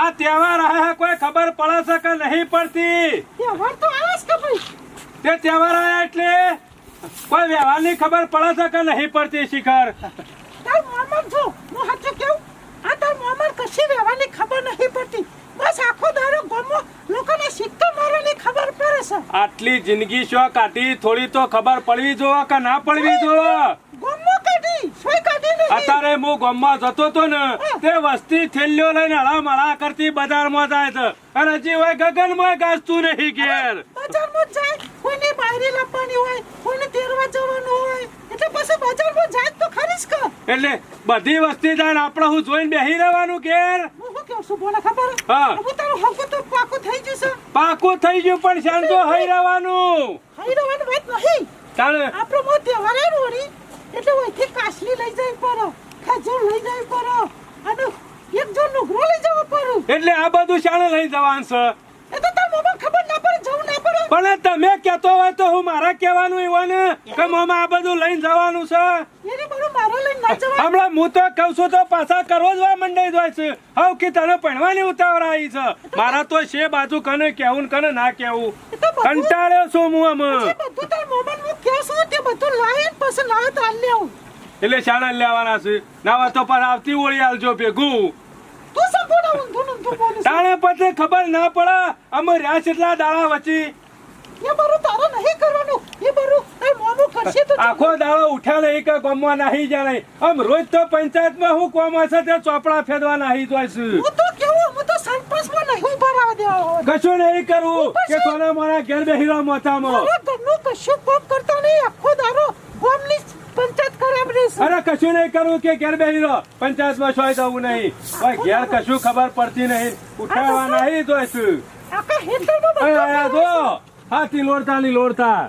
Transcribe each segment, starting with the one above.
આ તહેવાર આયા કોઈ ખબર પડે છે કે નહીં પડતી? તહેવાર તો આવે કે ભાઈ. તે તહેવાર આયા એટલે? કોઈ વ્યવહારની ખબર પડે છે કે નહીં પડતી શિખર? તાર મોમર જો હું સાચું કેવું? આ તાર મોમર કશી રહેવાની ખબર નહીં પડતી. બસ આખો દારો ગમો લોકોને સિક્કો મારવાની ખબર પડે છે. આટલી જિંદગી શો કાઢી? થોડી તો ખબર પડવી જોવા કે ના પડવી જોવા? ગમો અત્યારે હું ગામમાં જતો તો ને તે વસ્તી થેલ્યો લઈને હળા મળા કરતી બજારમાં જાય છે. અને હજી હોય ગગનમાં ગાજતું નહીં ઘેર. બજારમાં જાય કોઈને બાયરી લપવાની હોય કોઈને તેરવા જવાનું હોય એટલે પછી બજારમાં જાય તો ખરી જ કર એટલે બધી વસ્તી જાય આપણે હું જોઈને બેહી રહેવાનું ઘેર. હું શું છું બોલે ખબર? હા. હું તારું હકુ તો પાકું થઈ જશે. પાકું થઈ ગયું પણ શાંતો હઈ રહેવાનું. હઈ રહેવાનું વાત નહીં. તાણે આપણો મો તહેવાર વળી. એટલે ઓયથી કાસલી લઈ જઈ પરો, ખજૂર લઈ જઈ પરો, અને એક જો નુગરો લઈ જવો પરો. એટલે આ બધું શાણે લઈ જવાનું છે? એ તો તાર મોમાં ખબર ના પડે જવું ના પડે. પણ તમે કહેતો હોય તો હું મારા કહેવાનું એવું ને કે મામા આ બધું લઈને જવાનું છે? ના હમણાં હું તો કહું છું તો પાછા કરવો જ હોય મંડાઈ જાય છે. હવ કે તને ભણવાની ઉતાવળ આવી છે. મારા તો છે બાજુ કને કેવું ને કને ના કેવું કંટાળ્યો છું હું આમ. બધું તાર મોમાં હું કહું તે બધું લાવીને પછી લાવે તો હાલ લેવું. એટલે શાળા લેવાના છે. નાવા તો પર આવતી ઓળી આલજો ભેગું. તાણે પછી ખબર ના પડે અમે રહ્યા કેટલા દાડા વચ્ચે. એ બધું તારે નહીં કરવાનું. એ કરશે તો આખો દાડો ઉઠ્યા નહીં કે ગમવા નહીં જાય આમ રોજ તો પંચાયતમાં હું કોમ હશે તે ચોપડા ફેરવા નાહી જાય છે. હું તો કેવું હું તો સરપંચમાં નહીં ઊભા રહેવા દેવા કશું નહીં કરવું કે કોને મારા ઘેર બે રહો મોથામાં ઘરનું કશું કોમ કરતા નહીં. આખો દારો ગામની પંચાયત એમ અરે કશું નહીં કરવું કે ઘેર બેહી રહો પંચાયતમાં સોય જવું નહીં. ભાઈ ઘેર કશું ખબર પડતી નહીં. ઉઠાવવા નહીં જોઈશું હાથી લોડતા ની લોડતા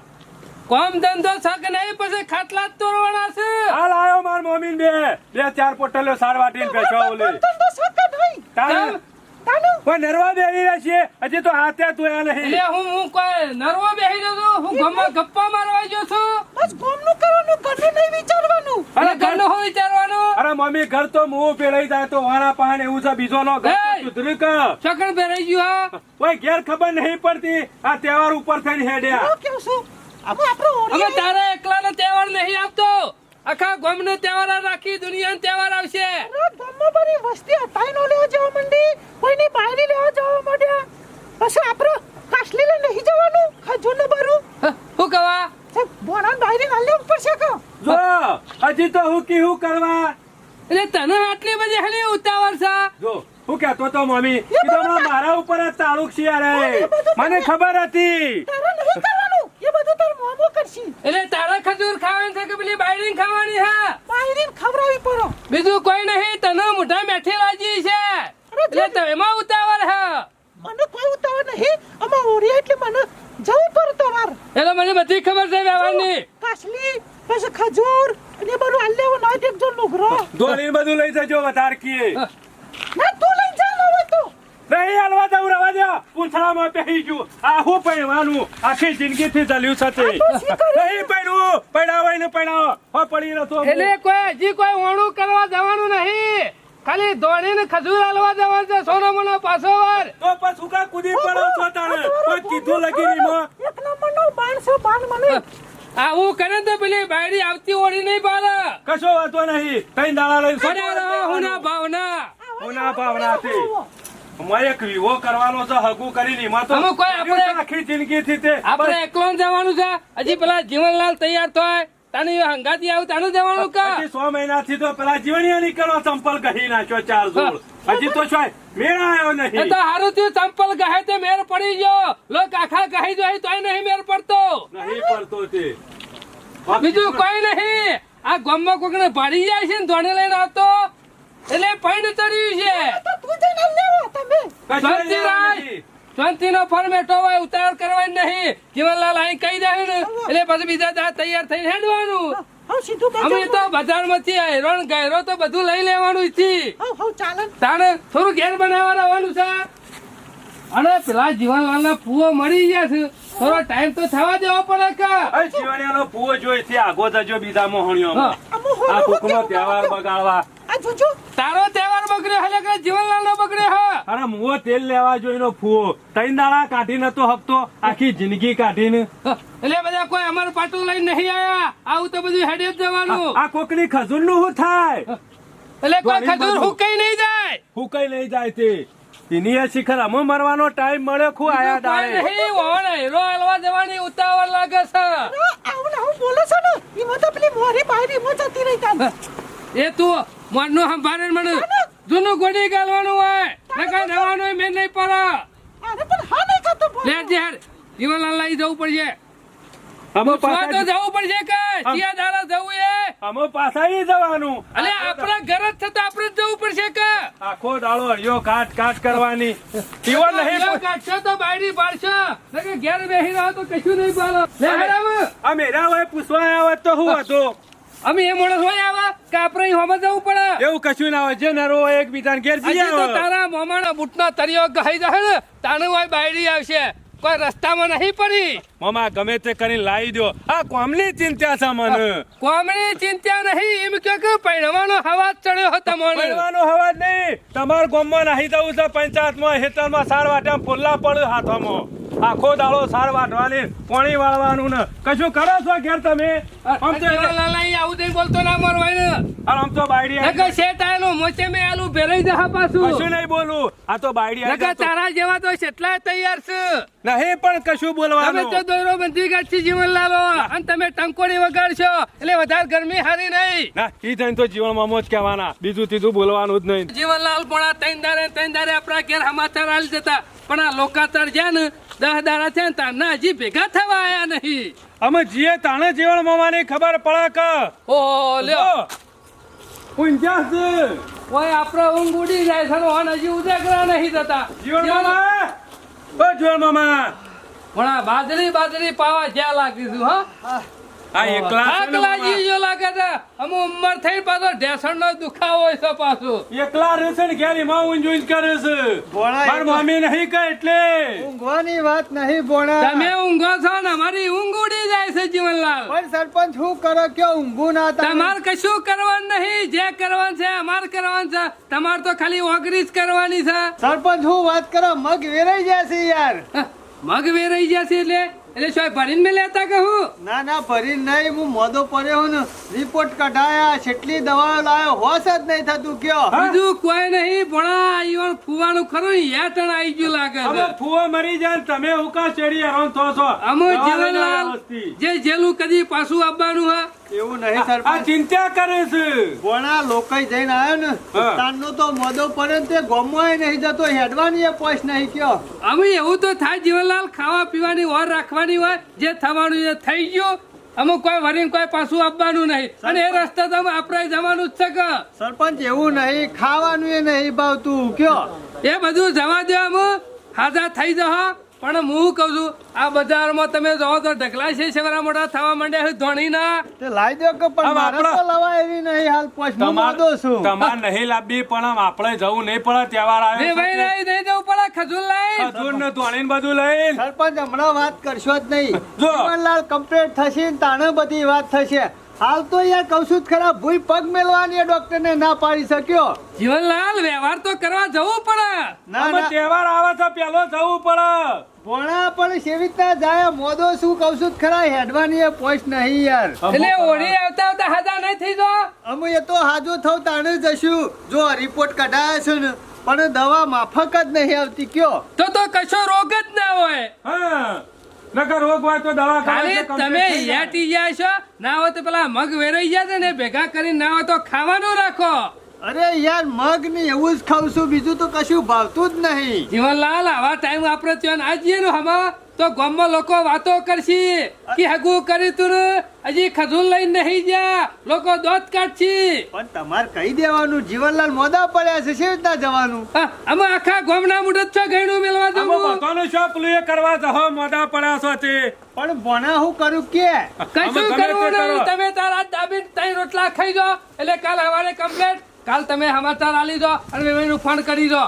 કોમ ધંધો છક નહીં પછી ખાટલા જ તોડવાના છે. હાલ આવ્યો માર મોમીન બે. બે ચાર પોટલો સાર વાટીને બેઠો ઓલે ધંધો સખત નહીં. તારે નરવા બેહી રહ્યા છીએ. હજી તો હાથે ધોયા નહીં. એટલે હું હું કોઈ નરવો બેહી ગયો છું? હું ગમમાં ગપ્પા મારવા ગયો છું? બસ ગામનું કરવાનું ઘરનું નહીં વિચારવાનું. અરે અને ઘરનું હું વિચારવાનું? અરે મમ્મી ઘર તો મું પેલાઈ જાય તો વાળા પહાણ એવું છે. બીજો નો ઘર! સુધરી કે. ચકણ ભરાઈ ગયું હા? કોઈ ઘેર ખબર નહીં પડતી. આ તહેવાર ઉપર થઈને હેડ્યા. કેવું છું? હવે અમે તારા એકલાનો તહેવાર નહીં આવતો આખા ગામનો તહેવાર રાખી દુનિયાનો તહેવાર આવશે. ગામમાં બધી વસ્તી હટાઈને લેવા જવા માંડી. કોઈની બાયરી લેવા જવા માંડ્યા. પછી આપણે કાસલી લઈને નહીં જવાનું ખજૂર ને ભરું હ, કવા બોણા બાયરી ના લેવું પડશે કો? જો હજી તો હું કી હું કરવા? એટલે તને આટલી બધી હલી ઉતાવળ છે? જો હું કહેતો તો મમ્મી મારા ઉપર જ તાળુક છે યાર મને ખબર હતી તારે નહીં કરવાનું એ બધું તાર મોમો એટલે તારા ખજૂર ખાવાની છે કે પેલી બાયરીન ખાવાની હા બાયરીન ખવડાવી પડો. બીજું કોઈ નહીં તને મોઢા મેઠી રાજી છે. એટલે તેમાં ઉતાવળ હે. મને કોઈ ઉતાવળ નહીં. અમાર ઓરિયા એટલે મને જવું પડે તમાર એટલે મને બધી ખબર છે વ્યવહારની. કાસલી પછી ખજૂર અને બધું હાલ લેવું ના દેખજો નુગરો દોડીને બધું લઈ જજો વધારે કીએ ના તો નહીં હાલવા દઉં રવા દો. પૂંછડામાં પહેરી ગયું. આ હું પહેરવાનું? આખી જિંદગી થી ચાલ્યું છે તે. તો શી કર્યું? નહીં પહેરવું. પડાવાય ને પડાવો હો પડી નતો એટલે કોઈ હજી કોઈ વણું કરવા જવાનું નહીં. ખાલી દોડીને ખજૂર હલવા જવાનું છે સોનો મોનો પાછો વાર તો પછી કા કુદી પડો છો તારે કોઈ કીધું લગી નહીં માં? એક નંબરનો બાણ છે બાણ મને. આવું કરે તો પેલી બાયડી આવતી ઓળી નહીં પાલે કશો વાતો નહીં. કઈ દાડા લઈ અરે ભાવના. હોના ભાવના ભાવનાથી. અમારે એક વિવો કરવાનો છે હગું કરીને. એમાં તો અમે કોઈ આપણે- આખી જિંદગી થી તે આપણે એકલો જવાનું છે? હજી પેલા જીવનલાલ તૈયાર થાય. તાની હંગાતી આવું તાનું જવાનું કા? હજી સો મહિનાથી તો પેલા જીવણીયા નીકળો ચંપલ કહી નાખ્યો ચાર જોડ હજી તો શું મેળા આવ્યો નહીં. તો હારું થયું ચંપલ કહે તે મેર પડી ગયો. લોક આખા કહી જાય તોય નહીં મેર પડતો. નહીં પડતો તે. બીજું કોઈ નહીં. આ ગામમાં કોકને ભાડી જાય છે ને ધોણે લઈને આવતો? એટલે પૈણ ચડ્યું છે. તું લેવો તમે કશું શાંતિ લેવાનું રાખ. શાંતિ નો ફોર્મેટો હોય ઉતાવળ કરવાની નહીં. જીવનલાલ અહીં કહી દે ને એટલે પછી બીજા દાડા તૈયાર થઈને હેડવાનું. અમે તો હેરોન ગયરો તો બધું લઈ લેવાનું થી હવે હવે ચાલે. તાણે થોડું ઘેર બનાવવા આવવાનું છે. અને પેલા જીવનલાલ પૂવો મળી ગયા છે. થોડો ટાઈમ તો થવા દેવો પડે કે? હવે જીવણીયાનો પૂવો જોઈ છે આગો જજો બીજા મોહણીઓમાં. આ કુકનો તહેવાર બગાડવા. આ જોજો. તારો તહેવાર બગડ્યો હલે કે જીવનલાલ નો બગડ્યો હ? અરે મુઓ તેલ લેવા જોઈનો ફૂવો ત્રણ દાડા કાઢી નતો હકતો આખી જિંદગી કાઢીને. એટલે બધા કોઈ અમારું પાટું લઈને નહીં આયા? આવું તો બધું હેડે જ જવાનું. આ કોકની ખજૂરનું શું થાય? એટલે કોઈ ખજૂર. હુકાઈ નહીં જાય. હું કઈ નહીં જાય તે. એની એ શિખર અમે મરવાનો ટાઈમ મળ્યો ખુ આયા દાડે નહીં ઓણ હીરો હાલવા જવાની ઉતાવળ લાગે છે. આવું ને આવું બોલો છો ને. એમાં તો પેલી મોરી બાયરી મો જતી રહી તા એ તું મોરનું સંભાળે ભારે મને. જૂનું. ગોડી ગાલવાનું હોય. ને કઈ નવાનું મેં નહીં પડે. અરે પણ હા નહીં થતું બોલો. લે યાર. જીવનલાલ લઈ જવું પડશે. અમે સ્વા તો પાછા જવું પડશે કે? ચિયા દાડા જવું એ? અમે પાછા ઈ જવાનું. અલે આપણા ઘર જ થતા આપણે જ જવું પડશે કે? આખો દાડો હરિયો કાટ કાટ કરવાની. ઈવો નહીં કાઢશો તો બાયડી પાડશો. નકર ઘેર બેસી રહો તો કશું નહીં પાડો. લે હેરામ આ મેરા હોય પૂછવા આવ્યા તો શું હતું. અમે એ માણસ હોય આવા કે આપણે હોમાં જવું પડે. એવું કશું ના હોય. જે નરો હોય એકબીજાને ઘેર જઈ હજી તો તારા મોમાના બૂટનો તરિયો ગહાઈ જાય ને હોય બાયડી આવશે. કોઈ રસ્તામાં નહીં પડી. મામા ગમે તે કરીને લાવી દો આ કોમની ચિંતા છે મને? કોમની ચિંતા નહીં એમ કે કે પૈણવાનો હવાજ ચડ્યો હતો મને. પૈણવાનો હવાજ નહીં. તમાર ગામમાં નહીં જવું છે પંચાયતમાં હેતરમાં સાર વાટ્યા ફુલ્લા પડ્યો હાથોમાં. આખો દાડો સાર વાટવાની પાણી વાળવાનું ને. કશું કરો છો ઘેર તમે? આમ તો લાલાઈ આવું દઈ બોલતો ના મરવાય ને અરે આમ તો બાયડી નકર શેઠ આયેલો મોચે મે આલું ભેરાઈ જા પાછું. કશું નહીં બોલું. આ તો બાયડી જાય તો- તારા જેવા તો કેટલા તૈયાર છે. નહીં પણ કશું તમે બોલવાનું તો દોરો બંધી ગાંઠી જીવન લાલો અને તમે ટંકોડી વગાડશો. એટલે વધારે ગરમી હારી નહીં ના ઈ થઈને તો જીવનમાં મોજ કહેવાના. બીજું ત્રીજું બોલવાનું જ નહીં. જીવનલાલ પણ આ ત્રણ દારે ત્રણ દારે આપણા ઘેર સમાચાર હાલ જતા. પણ આ લોકાતર છે ને દહ દાડા છે ને તારના હજી ભેગા થવા આયા નહીં. અમે જીએ તાણે જીવન મામાની ખબર પડે કે. ઓ લ્યો. ઊંઝા છે. ઓય આપણો ઊંઘ ઉડી જાય છે હજી ઉજાગરા નહીં થતા. જીવન મામા ઓ જોર મામા. પણ આ બાજરી બાજરી પાવા જ્યાં લાગીશું હા. આ એકલા ને જીજો લાગે છે અમુ ઉંમર થઈ પાછો ઢેસણ નો દુખાવો છે પાછું. એકલા રહેશે ને ઘેર એમાં ઊંઝ ઊંઝ કરે છે? ભોળા મમ્મી નહીં કે એટલે. ઊંઘવાની વાત નહીં ભોણા તમે ઊંઘો છો ને અમારી ઊંઘ ઉડી જાય છે જીવનલાલ. પણ સરપંચ શું કરો? કે ઊંઘું ના તમાર કશું કરવાનું નહીં જે કરવાનું છે અમાર કરવાનું છે. તમાર તો ખાલી ઓગરી જ કરવાની છે. સરપંચ હું વાત કરો? મગ વેરાઈ જશે યાર. મગ વેરાઈ જશે એટલે? એટલે શું ભરીને મેં લેતા કે હું ના ના ભરી નહીં હું મોદો પડ્યો હું ને. રિપોર્ટ કઢાયા છેટલી દવાઓ લાયો હોશ જ નહીં થતું કયો. બીજું કોઈ નહીં ભણા ઈવન ફુવાનું ખરું યાટણ આવી ગયું લાગે અમે છે ફુવા મરી જાય તમે હુકા ચડી હેરાન થો છો. અમે દવા જીવનલાલ જે જેલું કદી પાછું આવવાનું હે એવું નહીં આ ચિંતા કરે છે. ઘણા લોકો જઈને આવ્યો ને હા. તો મોદો પડે તે ગોમમાં નહીં જતો હેડવાની એ પોસ્ટ નહીં કયો. અમે એવું તો થાય જીવનલાલ ખાવા પીવાની ઓર રાખવાની હોય જે થવાનું એ થઈ ગયું. અમુક કોઈ વરીને કોઈ પાછું આપવાનું નહીં. અને એ રસ્તે તો આપણે જવાનું જ છે કે. સરપંચ એવું નહીં ખાવાનું એ નહીં ભાવતું કયો. એ બધું જવા દે અમુ હાજા થઈ જહો. પણ હું કહું છું આ બજારમાં તમે જોવો તો ઢગલા છે સેવરા મોટા થવા માંડ્યા છે ધોણીના. તે લાવી દો કે પણ મારે તો લવા એવી નહીં હાલ પોસ્ટમાં તમાર છું. તમાર નહીં લાવવી પણ આપણે જવું નહીં પડે તહેવાર આવે આવ્યો ભાઈ નહીં નહીં જવું પડે ખજૂર લઈ ખજૂર ને ધોણીને બધું લઈ સરપંચ હમણાં વાત કરશો જ નહીં. જો. જીવનલાલ કમ્પ્લીટ થશે ને તાણે બધી વાત થશે. હાલ તો યાર છું ખરા ભૂઈ પગ મેલવાની ડોક્ટર ને ના પાડી શક્યો. જીવનલાલ વ્યવહાર તો કરવા જવું પડે. ના ના. તહેવાર આવે છે પેલો જવું પડે. ભોણા પણ સેવી જાય મોદો શું છું ખરા હેડવાની એ પોસ્ટ નહીં યાર. એટલે ઓળી આવતા આવતા હાજા નહીં થઈ જો. અમે એ તો હાજો થવ તાણે જશું જો રિપોર્ટ કઢાયા છે ને પણ દવા માફક જ નહીં આવતી કયો. તો તો કશો રોગ જ ના હોય. હા. નકર રોગ હોય તો દવા ખાલી તમે યાટી ગયા છો ના હોય તો પેલા મગ વેરાઈ ગયા છે ને ભેગા કરીને ના હોય તો ખાવાનું રાખો. અરે યાર મગ ને એવું જ ખાઉં છું બીજું તો કશું ભાવતું જ નહીં. જીવનલાલ આવા ટાઈમ આપણે ત્યાં ના જઈએ હમણાં. હમા તો ગામમાં લોકો વાતો કરશે કે હગું કરી તું હજી ખજૂર લઈને નહીં જા લોકો દોત કાઢશે. પણ તમારે કહી દેવાનું જીવનલાલ મોદા પડ્યા છે શી રીતના જવાનું? અમે આખા ગામના મુડત છો ગયણું મેળવા જવું. બધાનું શું પેલું એ કરવા જહો મોઢા પડ્યા છો તે. પણ ભણા હું કરું કે? કશું કરવું નહીં. તમે તારા દાબી ત્રણ રોટલા ખાઈ જો એટલે કાલ હવારે કમ્પ્લેટ કાલ તમે સમાચાર આલી દો અને મેં ફંડ કરી દો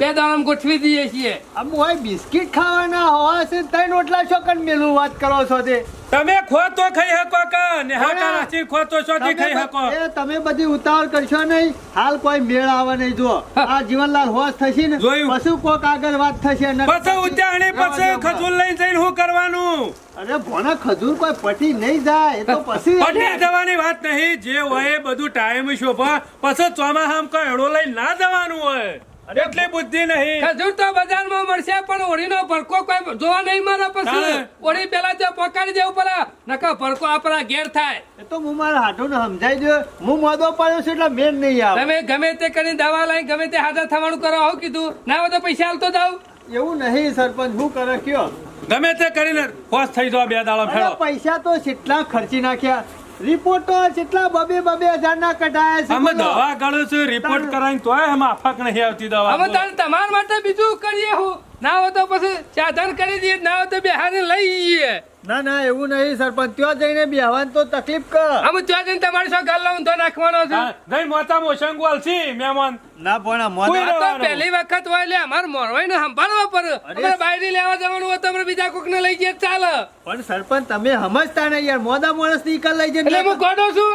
બે દાણા ગોઠવી દઈએ છીએ. આમ હોય બિસ્કિટ ખાવાના હોવા છે ત્રણ રોટલા છો કન મેલું વાત કરો છો તે? તમે ખોતો ખાઈ શકો કે નેહાકા રાચી ખોતો છો તમે ખાઈ શકો? એ તમે બધી ઉતાવળ કરશો નહીં. હાલ કોઈ મેળ આવે નહીં જો આ જીવનલાલ હોશ થશે ને જોયું. પછી કોક આગળ વાત થશે ને પછી ઉતાણી પછી ખજૂર લઈ જઈને શું કરવાનું? અરે ભોના ખજૂર કોઈ પટી નહીં જાય. એ તો પછી પટી જવાની વાત નહીં. જે હોય એ બધું ટાઈમ શોભા. પછી ચોમાહામ કોઈ એડો લઈ ના જવાનું હોય. એટલી બુદ્ધિ નહીં. ખજૂર તો બજારમાં મળશે પણ ઓળીનો ભડકો કોઈ જોવા નહીં મળે પછી. ઓળી પેલા તો પકડી દેવું પડે નકર ભડકો આપણા ઘેર થાય. એ તો હું મારા હાથોને સમજાઈ દો હું મોદો પાડ્યો છું એટલે મેન નહીં આવે. તમે ગમે તે કરીને દવા લઈ ગમે તે હાજર થવાનું કરો આવું કીધું. ના હોય તો પૈસા હાલતો જાવ એવું નહીં સરપંચ હું કરે કયો? ગમે તે કરીને ખોશ થઈ જાવ બે દાડો ફેરો પૈસા તો કેટલા ખર્ચી નાખ્યા. રિપોર્ટો કેટલા બબે બબે હજાર ના કઢાયા છે અમે દવા ગળું છે રિપોર્ટ કરાવીને તોય એમાં આફક નહીં આવતી દવા અમે તારે તમારા માટે બીજું કરીએ હું. ના હોય તો પછી સાધન કરી દઈએ ના હોય તો બિહારી લઈ જઈએ ના ના એવું નહીં સરપંચ ત્યાં જઈને બિહાવાની તો તકલીફ કર. અમે ત્યાં જઈને તમારી સાથે ગાલ તો નાખવાનો છે. નહીં મોતા મોસંગ વાલસી મહેમાન. ના પણ આ તો પહેલી વખત હોય એટલે અમારે મોરવાઈ ને સંભાળવા પડે. અમારે બાયરી લેવા જવાનું હોય તો અમે બીજા કોક ને લઈ જઈએ ચાલે. પણ સરપંચ તમે સમજતા નહીં યાર મોદા માણસની કલ લઈ એટલે હું ગોડો છું?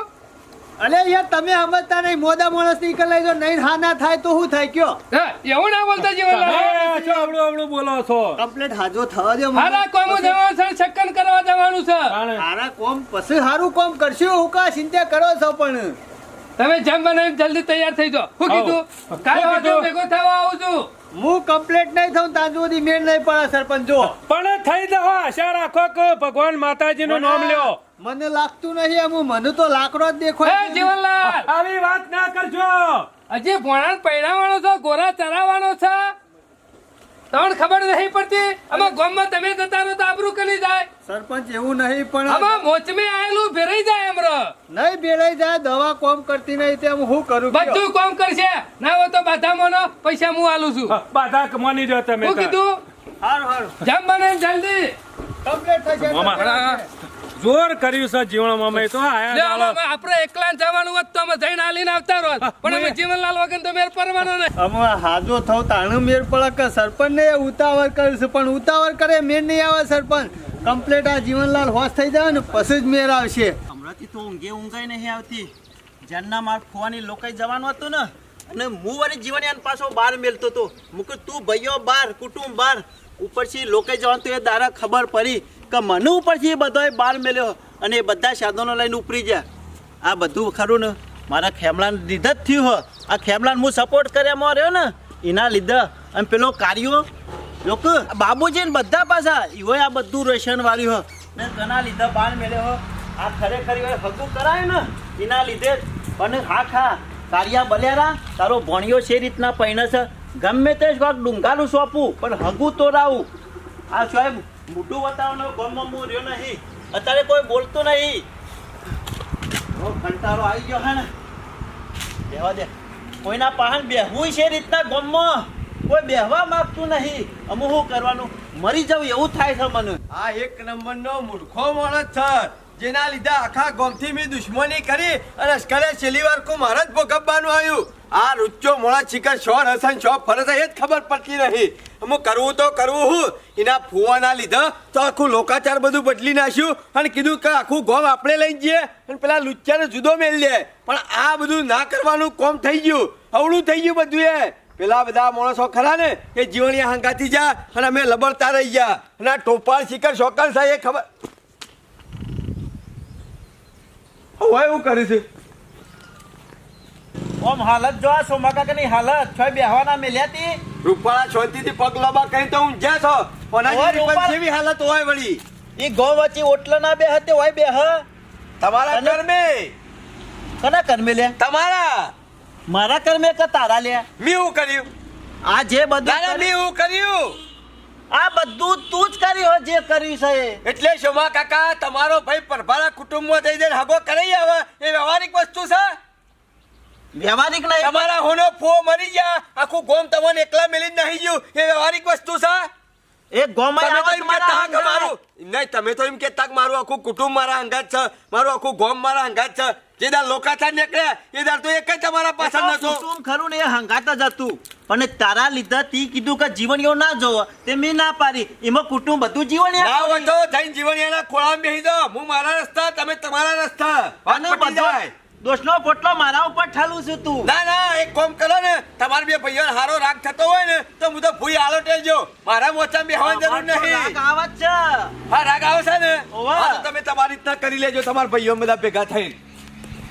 અલે યાર તમે સમજતા નહીં મોદા માણસની કલ લઈ જો નહીં હા ના થાય તો શું થાય કયો? એવું ના બોલતા જીવન તમે શું અવળું અવળું બોલો છો. કમ્પ્લીટ હાજો થવા દે મને. હારા કોમો જવાનું છે ચક્કર કરવા જવાનું છે. હારા કોમ પછી હારું કોમ કરશું હું કા ચિંતા કરો છો પણ? તમે જેમ બને જલ્દી તૈયાર થઈ જાઓ. હું કીધું કાલે ભેગો થવા આવું છું. હું કમ્પ્લેટ નહીં થઉં ત્યાં સુધી મેળ નહીં પડે સરપંચ જો પણ થઈ દો આશા રાખો કે ભગવાન માતાજી નું નામ લ્યો. મને લાગતું નહીં એમ મને તો લાકડો જ દેખો દેખાય. જીવનલાલ! આવી વાત ના કરજો. હજી ભોણાને પૈણાવાનો છો ગોરા ચરાવવાનો છે? તમને ખબર નહીં પડતી? અમે ગામમાં તમે જતા રહો તો આબરૂ કરી જાય. સરપંચ એવું નહીં પણ અમે મોચમે આયેલું ભેરાઈ જાય અમર નહીં ભેરાઈ જાય દવા કોમ કરતી નહીં તેમ હું કરું? બધું કોમ કરશે. ના હોય તો બાધા મોનો પૈસા હું આલું છું. બાધા કમાની જો તમે શું કીધું? હારું હારું. જમ બને જલ્દી. કમ્પ્લીટ થઈ મામા. જોર કર્યું છે જીવનમાં મેં તો આયા લે, અમે આપણે એકલા જવાનું હોત તો અમે જઈને આલીને આવતા રોત પણ અમે જીવનલાલ વગર તો મેર પરવાનો નહીં. અમે હાજો થવ તાણું મેર પડે કે સરપંચ ને ઉતાવળ કરશે પણ ઉતાવળ કરે મેળ નહીં આવે સરપંચ. કમ્પ્લેટ આ જીવનલાલ હોશ થઈ જાય ને પછી જ મેળ આવશે. હમણાંથી તો ઊંઘે ઊંઘાઈ નહીં આવતી. જન્ના માર ખોવાની લોકાઈ જવાનું હતું ને અને હું વળી જીવન યાન પાછો બહાર મેલતો હતો મુક તું ભાઈઓ બાર કુટુંબ બાર. ઉપરથી લોકાઈ જવાનું તો એ દારા ખબર પડી. કે મને ઉપરથી એ બધોએ બહાર મેલ્યો અને એ બધા સાધનો લઈને ઉપરી ગયા. આ બધું ખરું ને? મારા ખેમલાને લીધે જ થયું હો. આ ખેમલાને હું સપોર્ટ કર્યામાં રહ્યો ને, એના લીધે. અને પેલો કાર્યો, લોકો બાબુજી ને બધા પાછા એવો આ બધું રેશન વાળ્યું હો. ને તેના લીધે બાર મેલ્યો હો. આ ખરેખર એ હગું કરાય ને, એના લીધે જ. પણ હા, ખા, કારિયા બલ્યારા, તારો ભણ્યો છે રીતના પૈણે છે ગમે તે શોખ ડુંગાનું સોંપવું પણ હગું તો રાવું આ સાહેબ મોટું બતાવવાનો ગમમાં હું રહ્યો નહીં. અત્યારે કોઈ બોલતું નહીં. કંટાળો આવી ગયો હે ને. બેહવા દે. કોઈના પાહન બેહવું છે રીતના ગમમાં. કોઈ બેહવા માંગતું નહીં. અમુ શું કરવાનું? મરી જવું એવું થાય છે મને. આ એક નંબરનો મૂર્ખો માણસ છે. જેના લીધે આખા ગોમથી મેં દુશ્મની કરી અને અસ્કરે છેલ્લી વાર કો મારા જ ભોગવવાનું આવ્યું. આ રૂચો મોળા ચીકર શો હસન શો ફરત એ જ ખબર પડતી નહીં હું કરવું તો કરવું હું. એના ફુવાના લીધે તો આખું લોકાચાર બધું બદલી નાખ્યું અને કીધું કે આખું ગોમ આપણે લઈ જઈએ અને પેલા લુચ્ચાને જુદો મેળ લે. પણ આ બધું ના કરવાનું કોમ થઈ ગયું. અવળું થઈ ગયું બધું એ. પેલા બધા માણસો ખરા ને એ જીવણીયા હંગાતી જા અને અમે લબડતા રહી ગયા. અને આ ટોપાળ શિખર શોકર એ ખબર હવે એવું કરી છે. ઓમ હાલત જો આ સોમા કાકાની હાલત. છોય બેહવાના મેલ્યાતી રૂપાળા શાંતિથી પગ લબા કઈ તો ઊંઝ્યા છો? પણ રૂપાળા. જેવી હાલત હોય વળી. એ ગો વચ્ચે ઓટલા ના બે હતે હોય બે હ તમારા કર્મે. કના કર્મે લે? તમારા. મારા કર્મે કે તારા લે? મી હું કર્યું? આ જે બધું મી હું કર્યું? આ બધું તું જ કર્યું જે કર્યું છે એ. એટલે શોભા કાકા તમારો ભાઈ પરભારા કુટુંબમાં થઈ જઈને હગો કરી આવે. એ વ્યવહારિક વસ્તુ છે? વ્યવહારિક નહીં. તમારા હોનો ફો મરી ગયા. આખું ગોમ તમને એકલા મેલી જ નહીં ગયું. એ વ્યવહારિક વસ્તુ છે? એક ગોમાં તમે તો એમ કે. મારું? નહીં તમે તો એમ કેતા મારું આખું કુટુંબ મારા અંગાત છે. મારું આખું ગોમ મારા અંગાત છે. જે દાર લોકાચાર નીકળ્યા એ દાર તો એક જ તમારા પાછળ નતો કુટુંબ ખરું ને એ હંગાત જ હતું. પણ તારા લીધા તી કીધું કે જીવણીઓ ના જોવો તે મેં ના પાડી. એમાં કુટુંબ બધું જીવણીઓ ના હોય તો થઈને જીવણિયાના ખોળામાં બેહી દો હું મારા રસ્તા તમે તમારા રસ્તા. અને બધો દોષનો પોટલો મારા ઉપર ઠાલું છું તું. ના ના એક કોમ કરો ને. તમારા બે ભાઈઓ હારો રાગ થતો હોય ને તો હું તો ભૂઈ હાલો ટેલજો મારા મોચા બેહવાની જરૂર રાગ નહીં આવે આવત છે. હા રાગ આવે છે ને. હા તો તમે તમારી રીતના કરી લેજો. તમારા ભાઈઓ બધા ભેગા થઈને.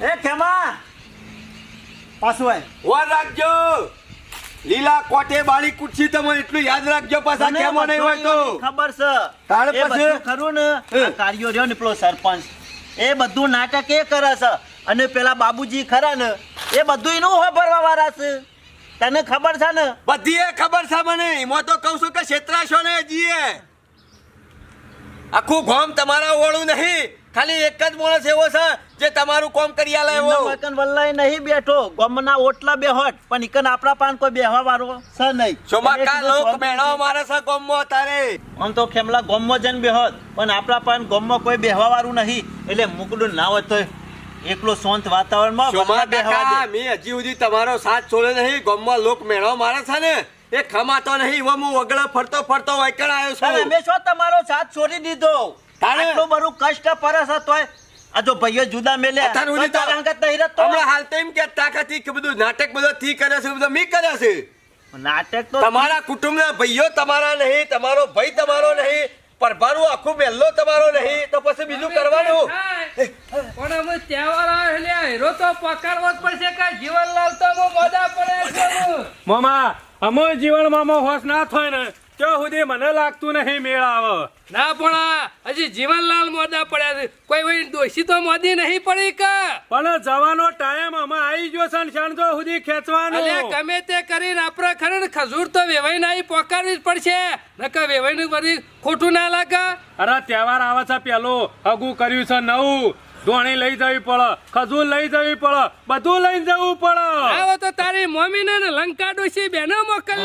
એ ખેમા! પાછું આય. વાર રાખજો. લીલા કોટે બાળી કુટસી તમે એટલું યાદ રાખજો પાછા કેમ નહીં હોય તો. ખબર છે. તારે પછી? ખરું ને? કાર્યો રહ્યો ને પેલો સરપંચ. એ બધું નાટક એ કરે છે. અને પેલા બાબુજી ખરા ને એ બધું એનું વાપરવા વાળા છે. તને ખબર છે ને? બધી એ ખબર છે મને. એમાં તો કહું છું કે છેતરાશો ને જીએ. આખું ગોમ તમારા ઓળું નહીં. ખાલી એક જ માણસ એવો છે જે તમારું કોમ કરી આલે એવો. મકન વલ્લાય નહીં બેઠો. ગમના ઓટલા બેહોટ. પણ ઇકન આપણા પાન કોઈ બેહવા વાળો છે નહીં. ચોમાકા લોક મેળો મારે છે ગોમમાં તારે? આમ તો ખેમલા ગોમમાં જન બેહોત. પણ આપણા પાન ગોમમાં કોઈ બેહવા વાળું નહીં. એટલે મુકડું ના હોય તો એકલો શાંત વાતાવરણમાં ચોમા બધા બેહવા દે. મેં હજી સુધી તમારો સાથ છોડ્યો નહીં. ગોમમાં લોક મેળો મારે છે ને. એ ખમાતો નહીં. એવો હું વગડો ફરતો ફરતો વાયકણ આવ્યો છું. મેં શું તમારો સાથ છોડી દીધો? આટલું બધું કષ્ટ પરસ છે તોય આ જો ભાઈઓ જુદા હમણાં હાલ કે કે બધું નાટક બધું થી કરે છે બધું મી કરે છે. નાટક તો તમારા કુટુંબના ભાઈઓ તમારા નહીં તમારો ભાઈ તમારો નહીં પરભારું આખું મહેલો તમારો નહીં તો પછી બીજું કરવાનું. પણ અમે તહેવાર આવે હીરો તો પકડવો જ પડશે કે જીવનલાલ તો બહુ મજા પડે મામા અમો જીવન મામો હોશ ના થાય ને. ત્યાં સુધી મને લાગતું નહીં મેળ આવે ના પણ હજી જીવનલાલ મોદા પડ્યા છે. કોઈ કોઈ દોષી તો મોદી નહીં પડી કે? પણ જવાનો ટાઈમ અમે આવી ગયો છે ને શાંતો સુધી ખેંચવાનો. અલ્યા ગમે તે કરીને આપણે ખરે ખજૂર તો વેવાઈ ના પોકારવી જ પડશે. નકર વેવાઈ નું બધી ખોટું ના લાગે. અરે તહેવાર આવે છે પેલો. હગું કર્યું છે નવું. ધોણી લઈ જવી પડે ખજૂર લઈ જવી પડે બધું લઈ જવું પડે. આવો તો તારી મમ્મી ને લંકા ડોસી બેનો મોકલ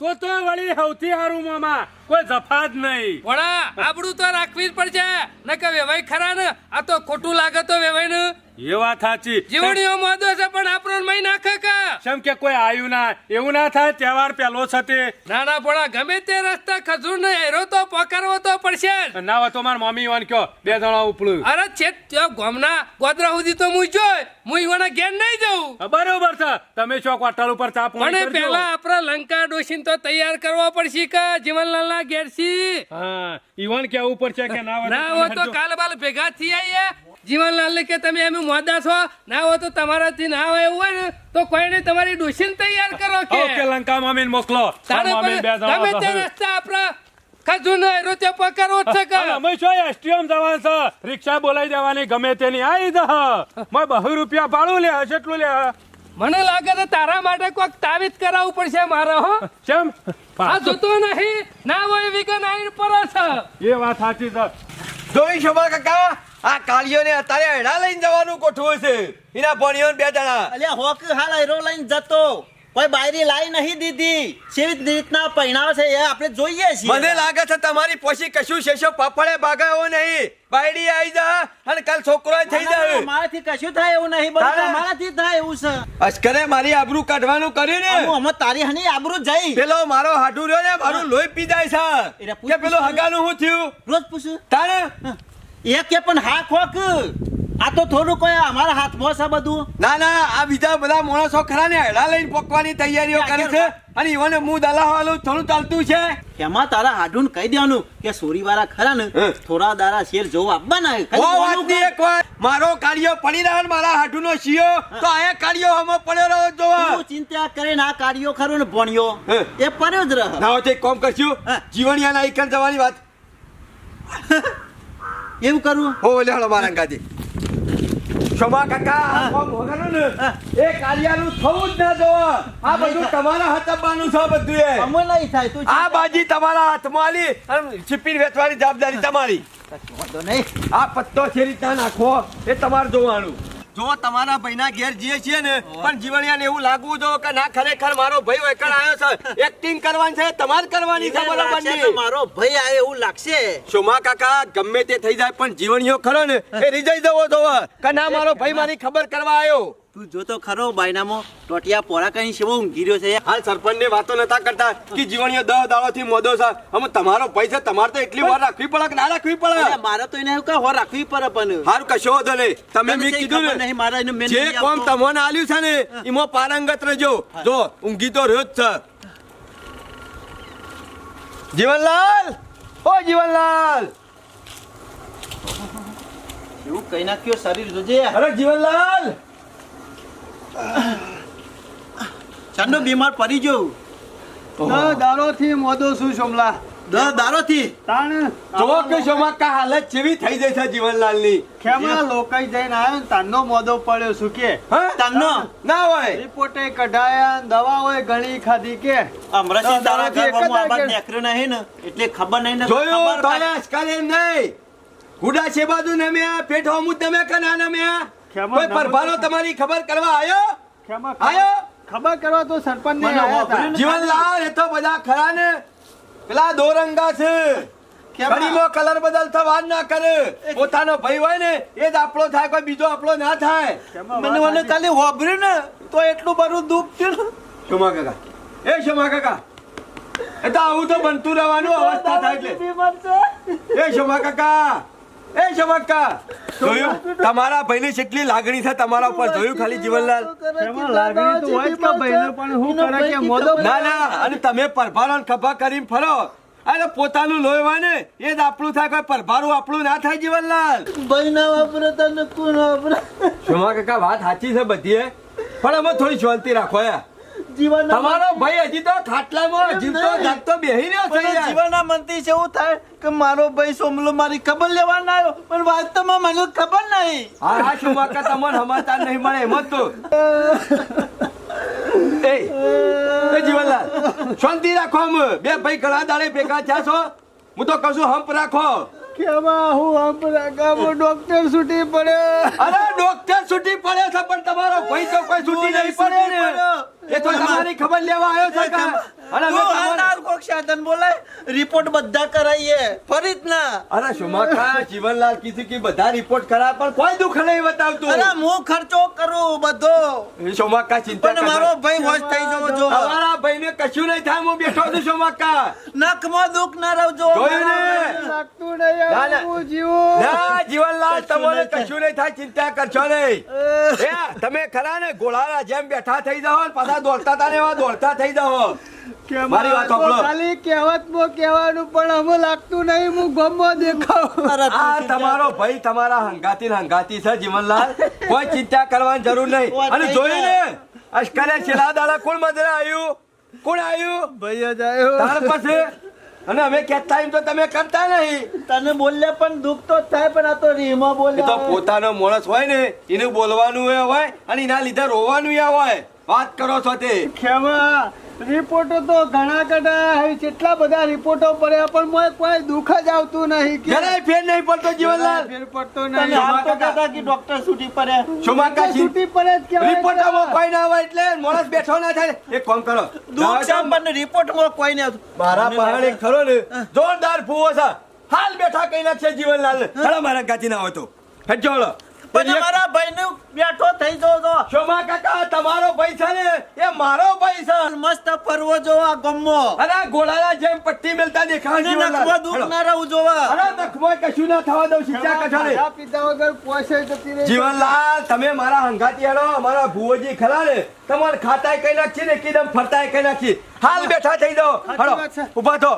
તો તો વળી સૌથી સારું મામા. કોઈ જફા જ નહીં. વડા આબડું તો રાખવી જ પડશે. ન કે વેવાય ખરા ને? આ તો ખોટું લાગે તો વેવાય ને. એ વાત સાચી. જીવણીઓ મોદો છે પણ આપણો મહી નાખે કે? કેમ કે કોઈ આયુ ના? એવું ના થાય તહેવાર પેલો છે તે. નાના પોળા ગમે તે રસ્તા ખજૂર ને હેરો તો પકડવો તો પડશે. ના હોય તો માર મમ્મી વાન કયો બે જણા ઉપડું અરે છે ત્યાં ગોમના ગોદરા સુધી તો હું જોય. હું ઈવાના ઘેર નહીં જઉં. બરોબર છે. તમે છો હોટલ ઉપર ચા મને પેલા આપણા લંકા તો તૈયાર કરવો પડશે કે જીવનલાલના ઘેરથી? હા ઈવન કેવું પડશે કે ના ના હો તો કાલ બાલ ભેગા થઈ આઈએ. જીવનલાલ કે તમે એમ મોદા છો? ના હો તો તમારાથી ના હોય એવું હોય ને તો કોઈને તમારી ડોશીન તૈયાર કરો કે? ઓકે લંકા મામીન મોકલો. ગમે તે રસ્તા આપણા ખજૂર ને તે પકડવો જ છે કે? અમે શું એસટીએમ જવાનું છે. રિક્ષા બોલાઈ દેવાની ગમે તેની. આઈ દહ મેં બહુ રૂપિયા ભાડું લે એટલું લે. મને લાગે છે તારા માટે કોઈક તાવીત કરાવવું પડશે મારે હો. ચમ આ જોતો નહીં. ના હોય વિગન આઈન પર છે. એ વાત સાચી છે. જોઈ શોભા કાકા આ કાળીઓને અત્યારે હેડા લઈને જવાનું ગોઠવું છે. એના ભણ્યો બે જણા. અલ્યા હોક હાલ હીરો લઈને જતો. કોઈ બાયરી લાઈ નહીં દીધી. કેવી રીતના પહેણાવે છે એ આપણે જોઈએ છીએ. મને લાગે છે તમારી પછી કશું શેષો પાપડે ભાગાવો નહીં. બાયડી આવી જા અને કાલ છોકરો થઈ જાય મારાથી કશું થાય એવું નહીં બધું? તમારાથી થાય એવું છે. અશ્કરે મારી આબરૂ કાઢવાનું કર્યું ને? હું અમે તારી હની આબરૂ જઈ. પેલો મારો હાડુ રહ્યો ને મારું લોહી પી જાય છે. કે પેલો હગાનું શું થયું? રોજ પૂછું. તારે? એ કે પણ હા ખોક આ તો થોડું કોઈ અમારા હાથમાં છે બધું. ના ના આ બીજા બધા માણસો ખરા ને હેડા લઈને પકવાની તૈયારીઓ કરે છે. અને ઈવને હું દલા વાળું થોડું ચાલતું છે. એમાં તારા હાડુન કહી દેવાનું કે સોરી વાળા ખરા ને થોડા દારા શેર જોવા આપવાના કર. એક વાર મારો કાળિયો પડી રહ્યો મારા હાડુનો શિયો તો આયા કાળિયો હમો પડ્યો રહ્યો જોવા. ચિંતા કરે ના કાળિયો ખરો ને ભણ્યો એ પડ્યો જ રહ્યો ના તે કોમ કરશું. જીવણિયા ના જવાની વાત. એવું કરવું હો લે મારા અંગાથી ક્ષમા કાકા એ કાળિયાનું થવું જ ના જોવા. આ બધું તમારા હાથમાં છે બધું એ અમે નહીં થાય તું આ બાજી તમારા હાથમાં આલી અને છીપીને વેચવાની જવાબદારી તમારી. આ પત્તો છે રીતના નાખો. એ તમારે જોવાનું. જો તમારા ભાઈના ઘેર જઈએ છીએ ને પણ જીવણિયાને એવું લાગવું જો કે ના ખરેખર મારો ભાઈ એકણ આવ્યો છે. એક્ટિંગ કરવાની છે તમારે કરવાની છે મારો ભાઈ આવે એવું લાગશે. સોમા કાકા ગમે તે થઈ જાય પણ જીવણીઓ ખરો ને એ રીજાઈ જવો જોવે. કે ના મારો ભાઈ મારી ખબર કરવા આવ્યો. તું જોતો ખરો બાયનામાં ટોટિયા પોરા કઈ શેવો ઊંઘી રહ્યો છે? હાલ સરપંચની વાતો નતા કરતા કે જીવણીઓ દહ દાડો થી મોદો છે. અમે તમારો પૈસા તમારે તો એટલી વાર રાખવી પડે કે ના રાખવી પડે? મારે તો એને એવું કે હો રાખવી પડે પણ. હાર કશો વાંધો નહીં. તમે મેં કીધું ને નહીં, મારા એને જે કોમ તમને આલ્યું છે ને એમાં પારંગત રહેજો. જો ઊંઘી તો રહ્યો જ છે. જીવનલાલ! ઓ જીવનલાલ! એવું કઈ નાખ્યો શરીર જોજે. અરે જીવનલાલ! ચાંદો બીમાર પડી ગયો. દારો થી મોદો છું સોમલા દારો થી તાણ જો કે શોમાકા હાલત જેવી થઈ જાય છે જીવનલાલની ખેમા લોકાઈ જઈને આવ્યો ને તારનો મોદો પડ્યો શું કે? તાંગનો ના હોય. રિપોર્ટે કઢાયા દવા હોય ઘણી ખાધી કે? અમરાથી દસ તારા ઘર વાગે. નેકર્યો નહીં ને એટલે ખબર નહીં ને જોયું તને અસ્કાલ એમ નહીં. ગુડા છે બાજુ ને મેં પેઠો હોમું તમે કના ને મેં કોઈ પરભારો તમારી ખબર કરવા આવ્યો ખેમા આયો? ખબર કરવા તો સરપંચ ને. જીવનલાલ એ તો બધા ખરા ને. પેલા દોરંગા છે. કલર બદલ વાર ના કરે. પોતાનો ભાઈ હોય ને એ જ આપણો થાય કોઈ બીજો આપણો ના થાય. મને વાત મને. કાલે હોભર્યું ને તો એટલું બધું દુઃખ થયું ને. શોમા કાકા. એ ક્ષમા કાકા. એ તો આવું તો બનતું રહેવાનું અવસ્થા થાય એટલે. છે. એ ક્ષમા કાકા. એ ચમકા જોયું? તમારા ભાઈને કેટલી લાગણી છે તમારા ઉપર જોયું ખાલી જીવનલાલ? લાગણી તો હોય કે ભાઈને પણ હું કરે કે મોદો ના ના અને તમે પરભારો ખભા કરીને ફરો. અરે પોતાનું લોહી હોય ને એ જ આપણું થાય કોઈ પરભારું આપણું ના થાય જીવનલાલ. ભાઈ ના વાપરે તને કોણ વાપરે? શોમા કાકા વાત સાચી છે બધી એ. પણ અમે થોડી શાંતિ રાખો યાર જીવન તમારો ભાઈ હજી તો ખાટલામાં જીવતો જાગતો બેહી રહ્યો છે. જીવનના મનથી છે એવું થાય કે મારો ભાઈ સોમલો મારી ખબર લેવા ના આવ્યો. પણ વાસ્તવમાં મને ખબર નહીં. હા હા શોમા કાકા તમને સમાચાર નહીં મળે એમ તો. એ એ જીવનલાલ શાંતિ રાખો અમે બે ભાઈ ઘણા દાડે ભેગા થયા છો. હું તો કશું હંપ રાખો. ખેમા હું આપણા ગામમાં ડોક્ટર છૂટી પડે અરે ડોક્ટર છૂટી પડે છે પણ તમારો ભાઈ તો કોઈ છૂટી નહીં પડે ને. એ તો તમારી ખબર લેવા આવ્યો છે અને અમે તમારે- કોક સાધન બોલાય રિપોર્ટ બધા કરાઈએ. ફરી ના. અરે શુમાકા જીવનલાલ કીધું કે બધા રિપોર્ટ કરા પણ કોઈ દુઃખ નહીં બતાવતું. અરે હું ખર્ચો કરું બધો. એ ચિંતા પણ મારો ભાઈ હોશ થઈ જવો જો. તમારા ભાઈને કશું નહીં થાય હું બેઠો છું શુમાકા નખમાં દુઃખ ના રહજો જોયું ને? લાગતું નહીં ના, ના. યાર હું જીવું. ના જીવનલાલ તમારે કશું નહીં થાય ચિંતા કરશો નહીં. તમે ખરા ને ગોળા જેમ બેઠા થઈ જાવ પાછા દોડતા દોડતા તારે એવા દોડતા થઈ જાવ મારી વાત સાંભળો. ખાલી કહેવતમાં કહેવાનું પણ અમે લાગતું નહીં હું ગમમાં દેખાવ. આ તમારો ભાઈ તમારા હંગાતી હંગાતી છે જીવનલાલ. કોઈ ચિંતા કરવાની જરૂર નહીં. અને જોયું ને? અશ્કરે છેલ્લા દાડા કોણ મદરે આવ્યું કોણ આવ્યું ભાઈ જ આવ્યો તાર પછી અને અમે કહેતા એમ તો તમે કરતા નહીં. તને બોલ્યા પણ દુઃખ તો થાય પણ આ તો રીમાં એ તો પોતાનો માણસ હોય ને એનું બોલવાનું એ હોય અને એના લીધે રોવાનું એ હોય. વાત કરો છો તે. ખેમા રિપોર્ટો તો ઘણા કઢાયા હવે કેટલા બધા રિપોર્ટો પડ્યા પણ મોય કોઈ દુઃખ જ આવતું નહીં કે જરાય ફેર નહીં પડતો જીવનલાલ. ફેર પડતો નહીં. આમ તો કહેતા કે ડોક્ટર છૂટી પડે. શુમાકા છૂટી પડે કે રિપોર્ટમાં કોઈ ના હોય એટલે માણસ બેઠો ના થાય. એક કામ કરો. દુઃખ છે પણ રિપોર્ટમાં કોઈ નહીં મારા પહાડ એક ખરો ને જોરદાર ફૂવો છે. હાલ બેઠા કઈ છે જીવનલાલ. ખરા મારા ગાતી ના હોય તો. હેડજો હળો. પણ અમારા ભાઈને બેઠો થઈ જવો તો. શોભા કાકા તમારો ભાઈ છે ને એ મારો ભાઈ છે. મસ્ત ફરવો જો આ અરે આ જેમ પટ્ટી મેલતા દેખાય અને જીવનલાલ. નખમાં દુઃખ હેડો. ના રહેવું જોવા. અરે નખમાં કશું ના થવા દઉં શિક્ષા કઠારે ખાધા પીધા વગર પોસે જતી રહી. જીવનલાલ તમે મારા હંગાતી હેડો અમારા ભુવોજી ખરા ને તમારે ખાતાય કઈ નાખી ને એકદમ ફરતાય કઈ નાખી. હાલ બેઠા થઈ જાઓ. હળો ઊભા થો.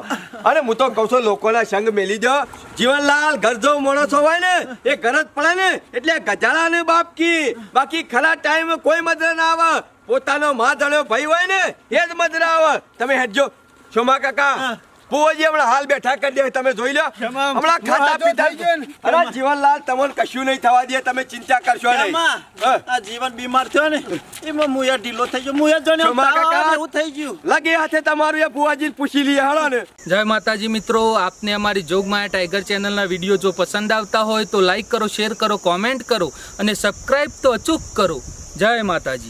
અને હું તો કહું છું લોકોના સંગ મેલી દો. જીવનલાલ ઘર જો માણસો હોય ને એ ઘર જ પડે ને એટલે ગજાળા ને બાપ કી? બાકી ખરા ટાઈમ કોઈ મદદ ના આવે. પોતાનો માં જણ્યો ભાઈ હોય ને, એ જ મદદ આવે. તમે હેડજો. શોમા કાકા ભુવોજી હમણાં હાલ બેઠા કરી દે તમે જોઈ લો. હમણાં ખાતા. પીતા અરે જીવનલાલ તમને કશું નહીં થવા દે તમે ચિંતા કરશો નહીં. આ જીવન બીમાર થયો ને એમાં મુયા ઢીલો થઈ ગયો મુયા જોને એવું થઈ ગયું. લાગે હાથે તમારું એ ભુવાજીને પૂછી લઈએ હાલો ને. જય માતાજી મિત્રો આપને અમારી જોગમાયા ટાઈગર ચેનલના વીડિયો જો પસંદ આવતા હોય તો લાઈક કરો શેર કરો કોમેન્ટ કરો અને સબસ્ક્રાઈબ તો અચૂક કરો. જય માતાજી.